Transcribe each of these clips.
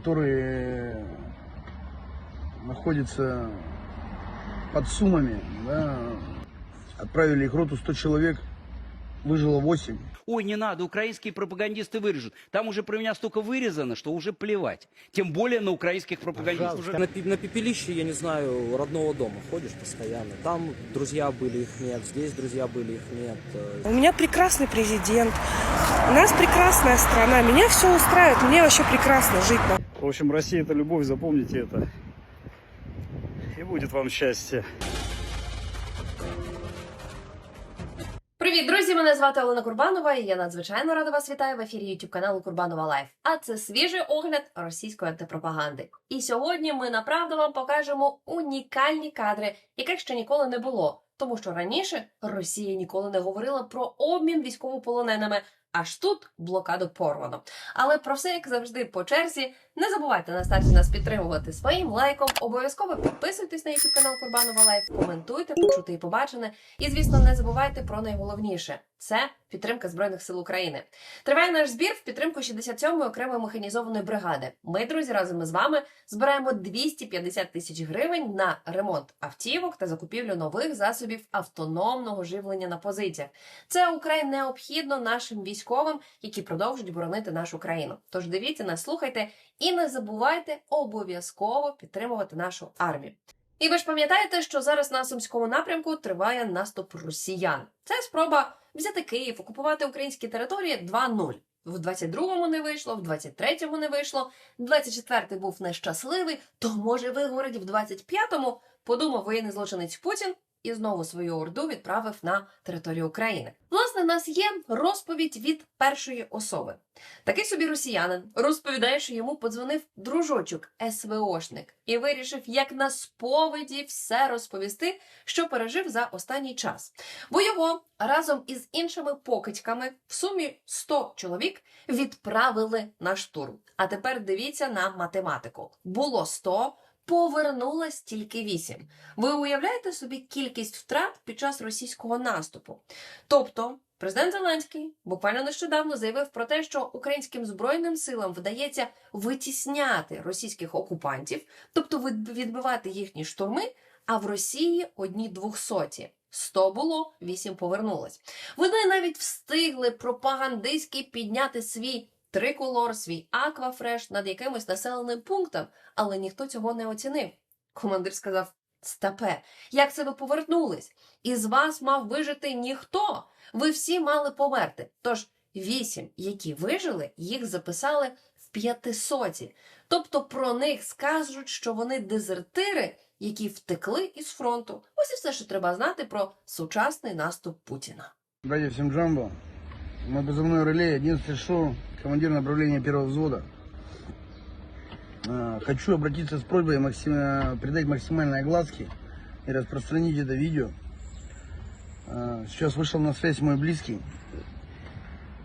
которые находятся под Сумами, да, отправили их роту 100 человек, выжило 8. Ой, не надо, украинские пропагандисты вырежут. Там уже про меня столько вырезано, что уже плевать. Тем более на украинских пропагандистов. Пожалуйста. На, на пепелище, я не знаю, родного дома ходишь постоянно. Там друзья были, их нет. Здесь друзья были, их нет. У меня прекрасный президент. У нас прекрасная страна. Меня все устраивает. Мне вообще прекрасно жить. на В общем, Россия это любовь, запомните это. И будет вам счастье. Привіт, друзі! Мене звати Олена Курбанова, і я надзвичайно рада вас вітаю в ефірі YouTube каналу Курбанова Лайф. А це свіжий огляд російської антипропаганди. І сьогодні ми направду вам покажемо унікальні кадри, яких ще ніколи не було. Тому що раніше Росія ніколи не говорила про обмін військовополоненими. Аж тут блокаду порвано. Але про все, як завжди, по черзі. Не забувайте на старті нас підтримувати своїм лайком. Обов'язково підписуйтесь на YouTube канал Курбанова Лайф, коментуйте, почути і побачене. І, звісно, не забувайте про найголовніше це підтримка Збройних сил України. Триває наш збір в підтримку 67-ї окремої механізованої бригади. Ми, друзі, разом із вами збираємо 250 тисяч гривень на ремонт автівок та закупівлю нових засобів автономного живлення на позиціях. Це украй необхідно нашим військовим, які продовжують боронити нашу країну. Тож дивіться нас, слухайте і не забувайте обов'язково підтримувати нашу армію. І ви ж пам'ятаєте, що зараз на сумському напрямку триває наступ росіян. Це спроба взяти Київ, окупувати українські території 2-0. В 22-му не вийшло, в 23-му не вийшло, 24-й був нещасливий, то може вигорить в 25-му, подумав воєнний злочинець Путін і знову свою орду відправив на територію України. Власне, в нас є розповідь від першої особи. Такий собі росіянин розповідає, що йому подзвонив дружочок СВОшник і вирішив, як на сповіді, все розповісти, що пережив за останній час. Бо його разом із іншими покидьками в сумі 100 чоловік відправили на штурм. А тепер дивіться на математику: було 100, повернулось тільки 8. Ви уявляєте собі кількість втрат під час російського наступу? Тобто. Президент Зеленський буквально нещодавно заявив про те, що українським збройним силам вдається витісняти російських окупантів, тобто відбивати їхні штурми. А в Росії одні двохсоті. 100 було, 8 повернулось. Вони навіть встигли пропагандистськи підняти свій триколор, свій аквафреш над якимось населеним пунктом, але ніхто цього не оцінив. Командир сказав: Стапе, як це ви повернулись? Із вас мав вижити ніхто. Ви всі мали померти. Тож вісім, які вижили, їх записали в п'ятисоті. Тобто про них скажуть, що вони дезертири, які втекли із фронту. Ось і все, що треба знати про сучасний наступ Путіна. Братья, всем джамбо. Мой позывной реле, 11 шоу, командир направления первого взвода. А, Хочу обратиться с просьбой максим- придать максимальной огласки и распространить это видео. А, Сейчас вышел на связь мой близкий,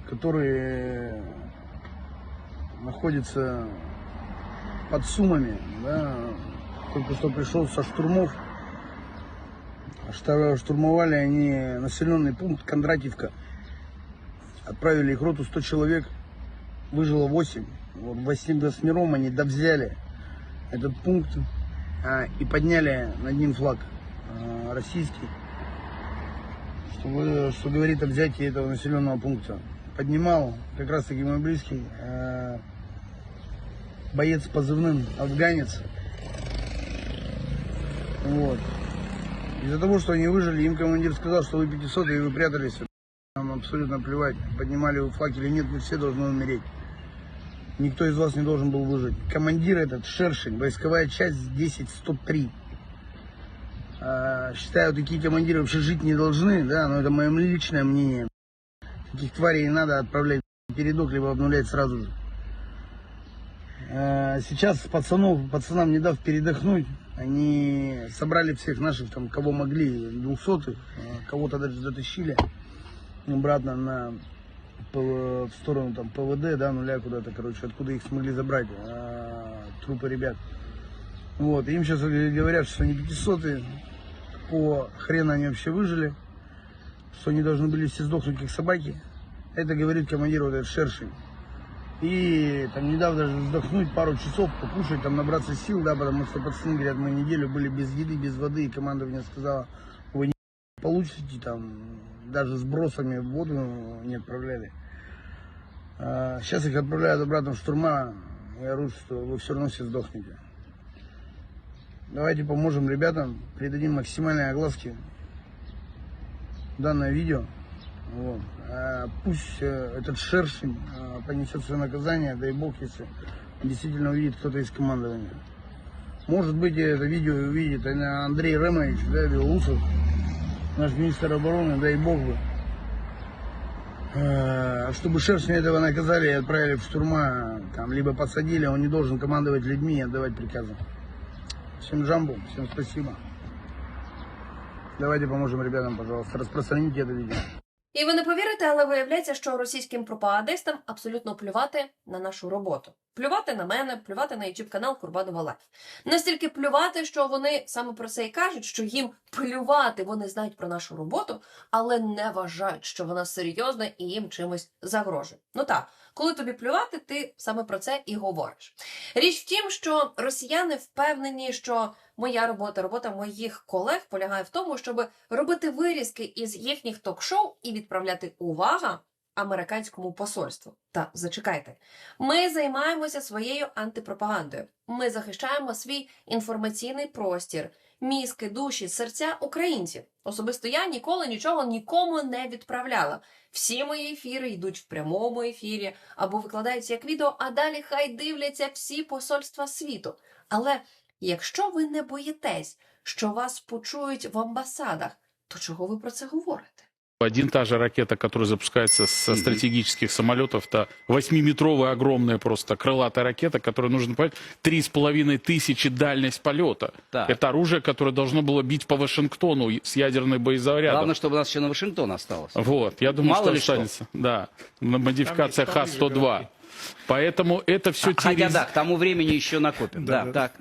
который находится под Сумами, да, только что пришел со штурмов. Шта- Штурмовали они населенный пункт Кондратьевка. Отправили их роту 100 человек, выжило 8. Вот восьми- восьмером они довзяли этот пункт а, и подняли над ним флаг а, российский, что, что говорит о взятии этого населенного пункта. Поднимал как раз таки мой близкий а, боец позывным афганец. Вот. Из-за того, что они выжили, им командир сказал, что вы 500 и вы прятались. Нам абсолютно плевать, поднимали вы флаг или нет, вы все должны умереть. Никто из вас не должен был выжить. Командир этот, Шершень, войсковая часть 10-103. А, считаю, такие командиры вообще жить не должны, да, но это мое личное мнение. Таких тварей надо отправлять передок, либо обнулять сразу же. А, Сейчас пацанов, пацанам не дав передохнуть, они собрали всех наших, там, кого могли, двухсотых, а, кого-то даже затащили обратно на в сторону там ПВД, да, нуля куда-то, короче, откуда их смогли забрать, а, трупы ребят. Вот, им сейчас говорят, что они 500 по хрена они вообще выжили, что они должны были все сдохнуть как собаки. Это говорит командир вот этот Шершень. И там недавно даже вздохнуть пару часов, покушать, там набраться сил, да, потому что пацаны говорят, мы неделю были без еды, без воды, и команда мне сказала, вы не получите там, даже с бросами в воду не отправляли. А, сейчас их отправляют обратно в штурма, и орут, что вы все равно все сдохнете. Давайте поможем ребятам, придадим максимальные огласки данное видео. Вот. А пусть э, этот шершень э, понесет свое наказание, дай бог, если действительно увидит кто-то из командования. Может быть, это видео увидит Андрей Ремович, да, Белоусов, наш министр обороны, дай бог бы. Э, Чтобы шершня этого наказали и отправили в штурма, там, либо посадили, он не должен командовать людьми и отдавать приказы. Всем джамбу, всем спасибо. Давайте поможем ребятам, пожалуйста, распространите это видео. І ви не повірите, але виявляється, що російським пропагандистам абсолютно плювати на нашу роботу. Плювати на мене, плювати на youtube канал Курбанова Лайф. Настільки плювати, що вони саме про це і кажуть, що їм плювати вони знають про нашу роботу, але не вважають, що вона серйозна і їм чимось загрожує. Ну так, коли тобі плювати, ти саме про це і говориш. Річ в тім, що росіяни впевнені, що моя робота, робота моїх колег полягає в тому, щоб робити вирізки із їхніх ток-шоу і відправляти увага американському посольству. Та зачекайте, ми займаємося своєю антипропагандою. Ми захищаємо свій інформаційний простір, мізки, душі, серця українців. Особисто я ніколи нічого нікому не відправляла. Всі мої ефіри йдуть в прямому ефірі або викладаються як відео, а далі хай дивляться всі посольства світу. Але якщо ви не боїтесь, що вас почують в амбасадах, то чого ви про це говорите? Один та же ракета, которая запускается со стратегических самолетов, это восьмиметровая огромная просто крылатая ракета, которая нужно понять, три с половиной тысячи дальность полета. Так. Это оружие, которое должно было бить по Вашингтону с ядерной боезарядом. Главное, чтобы у нас еще на Вашингтон осталось. Вот, я думаю, Мало что ли что. останется. Да, модификация Х-102. Поэтому это все А, Хотя да, к тому времени еще накопим. Да, так.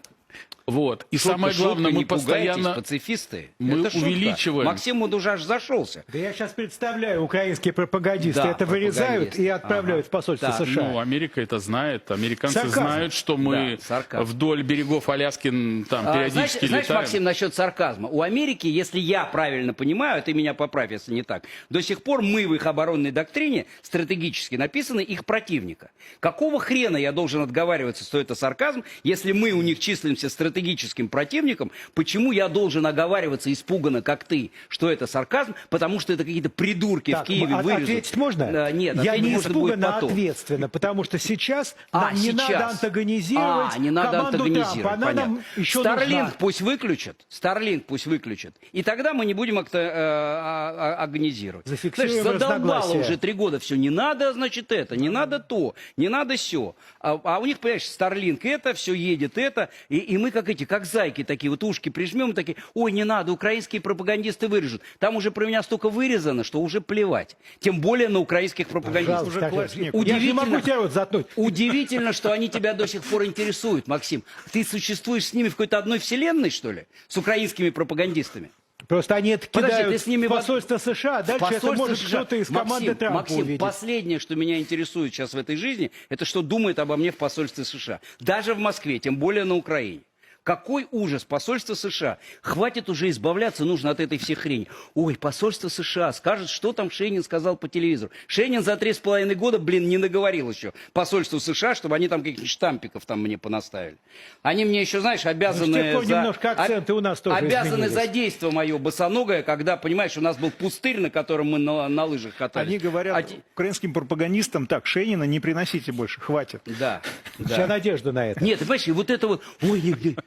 Вот. И Шутка, самое главное, шутка, мы постоянно... пацифисты. мы Это шутка. увеличиваем. Максим аж зашелся. Да я сейчас представляю, украинские пропагандисты Да, это вырезают и отправляют Ага. в посольство Так, США. Ну, Америка это знает, американцы Сарказм. знают, что мы Да, сарказм. вдоль берегов Аляски там А, периодически знаешь, знаешь, летаем. Максим, насчет сарказма. У Америки, если я правильно понимаю, ты меня поправь, если не так, до сих пор мы в их оборонной доктрине стратегически написаны их противника. Какого хрена я должен отговариваться, что это сарказм, если мы у них числимся стратегическим противником, почему я должен оговариваться испуганно, как ты, что это сарказм, потому что это какие-то придурки в Так, Киеве а- вырежут. ответить можно? Да, нет, я не испуганно, а ответственно, потому что сейчас А, нам не сейчас. надо антагонизировать А, не надо команду антагонизировать, Трампа. Она понятно. нам еще Старлинг нужна. пусть выключат, Старлинг пусть выключат. И тогда мы не будем акта- э, а- а- агонизировать. Зафиксируем Знаешь, задолбало уже три года все. Не надо, значит, это, не надо то, не надо все. А, а у них, понимаешь, Старлинг это, все едет это. И, и мы как эти, как зайки такие, вот ушки прижмем и такие, ой, не надо, украинские пропагандисты вырежут. Там уже про меня столько вырезано, что уже плевать. Тем более на украинских пропагандистов. Уже классик. Я не могу Удивительно. тебя рот заткнуть. Удивительно, что они тебя до сих пор интересуют, Максим. Ты существуешь с ними в какой-то одной вселенной, что ли? С украинскими пропагандистами? Просто они это Подожди, кидают ты с ними в посольство США, а дальше это Посольство может США. кто-то из команды Максим, Трампа Максим, увидеть. последнее, что меня интересует сейчас в этой жизни, это что думает обо мне в посольстве США. Даже в Москве, тем более на Украине. Какой ужас, посольство США. Хватит уже избавляться, нужно от этой всей хрени. Ой, посольство США скажет, что там Шейнин сказал по телевизору. Шейнин за три с половиной года, блин, не наговорил еще посольству США, чтобы они там каких-нибудь штампиков там мне понаставили. Они мне еще, знаешь, обязаны... Ну, за- немножко акценты у нас тоже Обязаны изменились. за действо мое босоногое, когда, понимаешь, у нас был пустырь, на котором мы на, на лыжах катались. Они говорят А украинским пропагандистам, так, Шенина не приносите больше, хватит. Да, Вся да. надежда на это. Нет, ты понимаешь, и вот это вот, ой,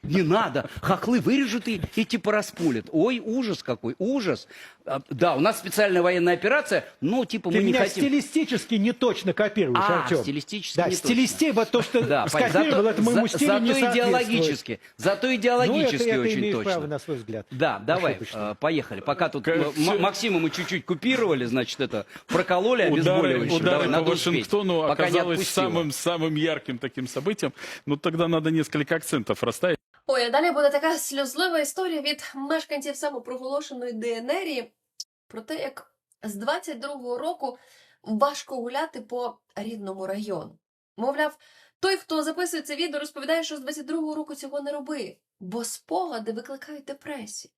не, надо, хохлы вырежут и, и типа распулят. Ой, ужас какой, ужас. А, Да, у нас специальная военная операция, но типа Ты мы не меня хотим... стилистически не точно копируешь, А, Артем. стилистически Да, не точно. стилисти, вот то, что Да, скопировал, зато, это моему за- стилю зато не идеологически, зато Ну, идеологически это, это очень имеешь точно. право на свой взгляд. Да, давай, э, поехали. Пока тут Как М- Максима мы чуть-чуть купировали, значит, это прокололи Удары, обезболивающим. удары Давай, по Вашингтону оказалось отпустило. самым, самым ярким таким событием. Ну, тогда надо несколько акцентов расставить. Ой, а далі буде така сльозлива історія від мешканців самопроголошеної ДНРії про те, як з 22-го року важко гуляти по рідному району. Мовляв, той, хто записує це відео, розповідає, що з 22-го року цього не робив, бо спогади викликають депресію.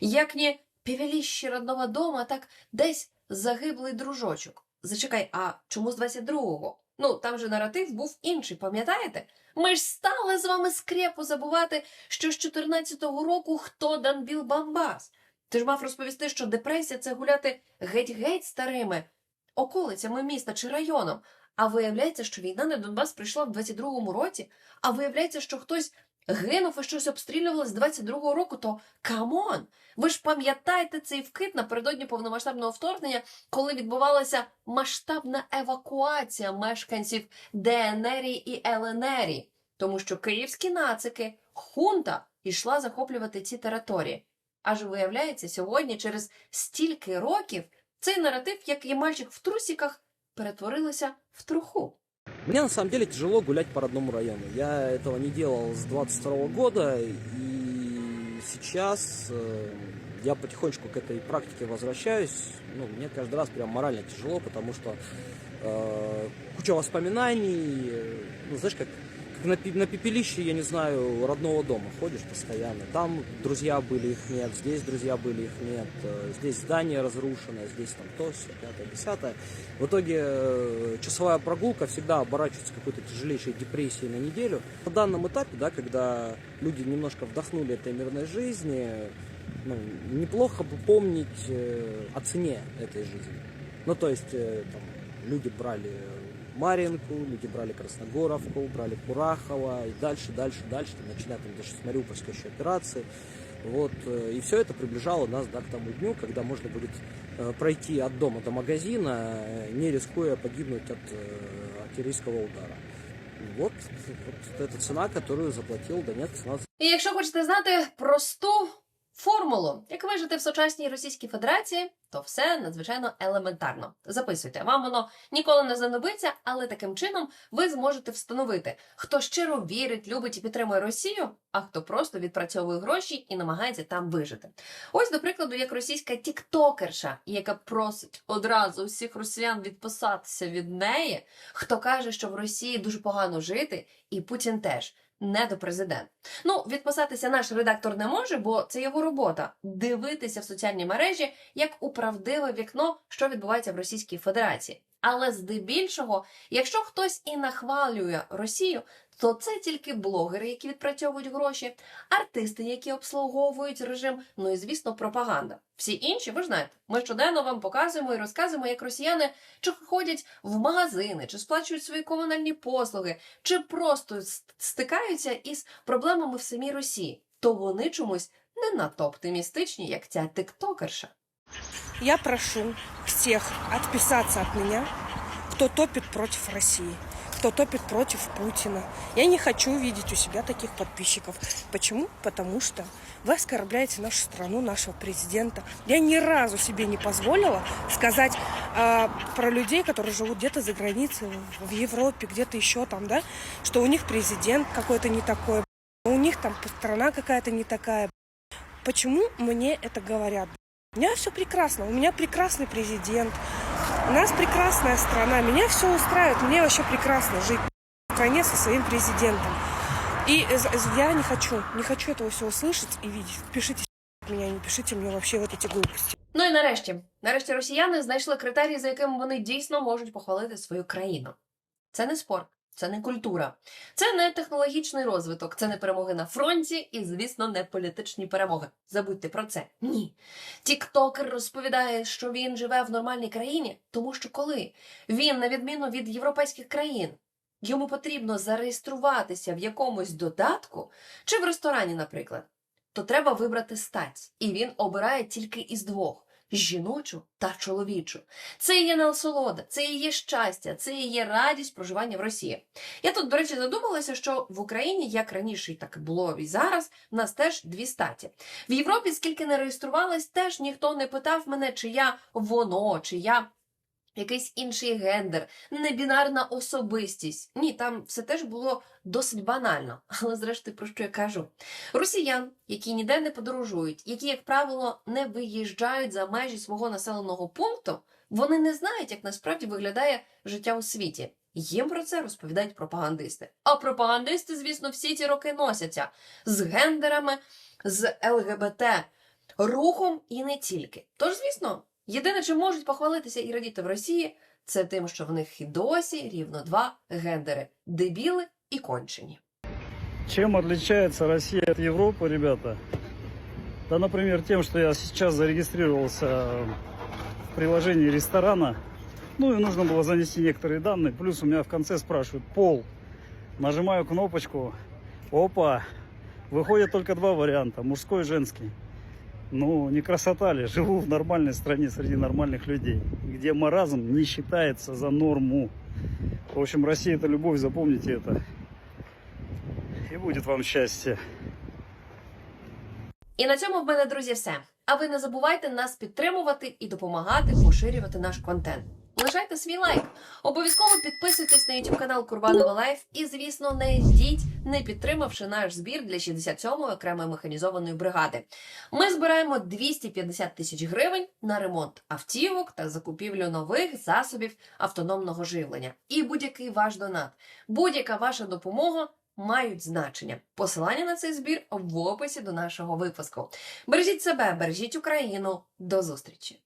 Як ні півеліщі родного дома, так десь загиблий дружочок. Зачекай, а чому з 22-го? Ну, там же наратив був інший, пам'ятаєте? Ми ж стали з вами скрепу забувати, що з 14-го року хто Данбіл Бамбас. Ти ж мав розповісти, що депресія це гуляти геть-геть старими околицями міста чи районом. А виявляється, що війна на Донбас прийшла в 22-му році, а виявляється, що хтось гинув і щось обстрілювали з 22-го року, то камон! Ви ж пам'ятаєте цей вкид напередодні повномасштабного вторгнення, коли відбувалася масштабна евакуація мешканців ДНР і ЛНР, тому що київські нацики, хунта йшла захоплювати ці території. Аж виявляється, сьогодні, через стільки років, цей наратив, як і мальчик в трусіках, перетворилася в труху. Мне на самом деле тяжело гулять по родному району. Я этого не делал с 22 года, и сейчас э, я потихонечку к этой практике возвращаюсь. Ну, мне каждый раз прям морально тяжело, потому что э, куча воспоминаний, э, ну, знаешь, как, как на, пе- на пепелище, я не знаю, родного дома ходишь постоянно. Там друзья были, их нет, здесь друзья были, их нет, э, здесь здание разрушено, здесь там то, все, пятое, десятое. В итоге э, часовая прогулка всегда оборачивается какой-то тяжелейшей депрессией на неделю. На данном этапе, да, когда люди немножко вдохнули этой мирной жизни, ну, неплохо бы помнить э, о цене этой жизни. Ну, то есть, э, там, люди брали Маринку, люди брали Красногоровку, брали Курахова, и дальше, дальше, дальше, там, начиная там, даже с Мариупольской еще операции. Вот, э, и все это приближало нас да, к тому дню, когда можно будет э, пройти от дома до магазина, э, не рискуя погибнуть от э, артиллерийского удара. Вот, вот эта цена, которую заплатил Донецк. Нас І якщо хочете знати просту формулу, як вижити в сучасній Російській Федерації, то все надзвичайно елементарно. Записуйте, вам воно ніколи не знадобиться, але таким чином ви зможете встановити, хто щиро вірить, любить і підтримує Росію, а хто просто відпрацьовує гроші і намагається там вижити. Ось, до прикладу, як російська тіктокерша, яка просить одразу всіх росіян відписатися від неї, хто каже, що в Росії дуже погано жити, і Путін теж. Не до президента. Ну, відписатися наш редактор не може, бо це його робота дивитися в соціальні мережі як у правдиве вікно, що відбувається в Російській Федерації. Але здебільшого, якщо хтось і нахвалює Росію, то це тільки блогери, які відпрацьовують гроші, артисти, які обслуговують режим, ну і звісно, пропаганда. Всі інші, ви ж знаєте, ми щоденно вам показуємо і розказуємо, як росіяни чи ходять в магазини, чи сплачують свої комунальні послуги, чи просто стикаються із проблемами в самій Росії. То вони чомусь не надто оптимістичні, як ця тиктокерша. Я прошу всех отписаться от меня, кто топит против России, кто топит против Путина. Я не хочу видеть у себя таких подписчиков. Почему? Потому что вы оскорбляете нашу страну, нашего президента. Я ни разу себе не позволила сказать а, про людей, которые живут где-то за границей, в Европе, где-то еще там, да, что у них президент какой-то не такой, у них там страна какая-то не такая. Почему мне это говорят? У меня все прекрасно, у меня прекрасный президент, у нас прекрасная страна, меня все устраивает, мне вообще прекрасно жить в стране со своим президентом. И э, з- я не хочу, не хочу этого всего слышать и видеть. Пишите меня, не пишите мне вообще вот эти глупости. Ну і нарешті, нарешті росіяни знайшли критерії, за якими вони дійсно можуть похвалити свою країну. Це не спорт, це не культура, це не технологічний розвиток, це не перемоги на фронті і, звісно, не політичні перемоги. Забудьте про це. Ні. Тіктокер розповідає, що він живе в нормальній країні, тому що коли він, на відміну від європейських країн, йому потрібно зареєструватися в якомусь додатку чи в ресторані, наприклад, то треба вибрати стать, і він обирає тільки із двох. Жіночу та чоловічу. Це і є насолода, це і є щастя, це і є радість проживання в Росії. Я тут, до речі, задумалася, що в Україні, як раніше, і так було і зараз, в нас теж дві статі. В Європі, скільки не реєструвалась, теж ніхто не питав мене, чи я воно, чи я якийсь інший гендер, небінарна особистість. Ні, там все теж було досить банально. Але зрештою, про що я кажу? Росіян, які ніде не подорожують, які, як правило, не виїжджають за межі свого населеного пункту, вони не знають, як насправді виглядає життя у світі. Їм про це розповідають пропагандисти. А пропагандисти, звісно, всі ці роки носяться з гендерами, з ЛГБТ рухом і не тільки. Тож, звісно, єдине, чим можуть похвалитися і радіти в Росії, це тим, що в них і досі рівно два гендери дебіли і кончені. Чем отличается Россия от Европы, ребята? Да, например, тем, что я сейчас зарегистрировался в приложении ресторана. Ну и нужно было занести некоторые данные. Плюс у меня в конце спрашивают пол. Нажимаю кнопочку. Опа. Выходят только два варианта. Мужской и женский. Ну, не красота ли? Живу в нормальной стране среди нормальных людей, где маразм не считается за норму. В общем, Россия это любовь, запомните это. И будет вам счастье. І на цьому в мене, друзі, все. А ви не забувайте нас підтримувати і допомагати поширювати наш контент. Лишайте свій лайк. Обов'язково підписуйтесь на YouTube канал Курбанова Лайф. І, звісно, не йдіть, не підтримавши наш збір для 67-ї окремої механізованої бригади. Ми збираємо 250 тисяч гривень на ремонт автівок та закупівлю нових засобів автономного живлення. І будь-який ваш донат, будь-яка ваша допомога мають значення. Посилання на цей збір в описі до нашого випуску. Бережіть себе, бережіть Україну. До зустрічі!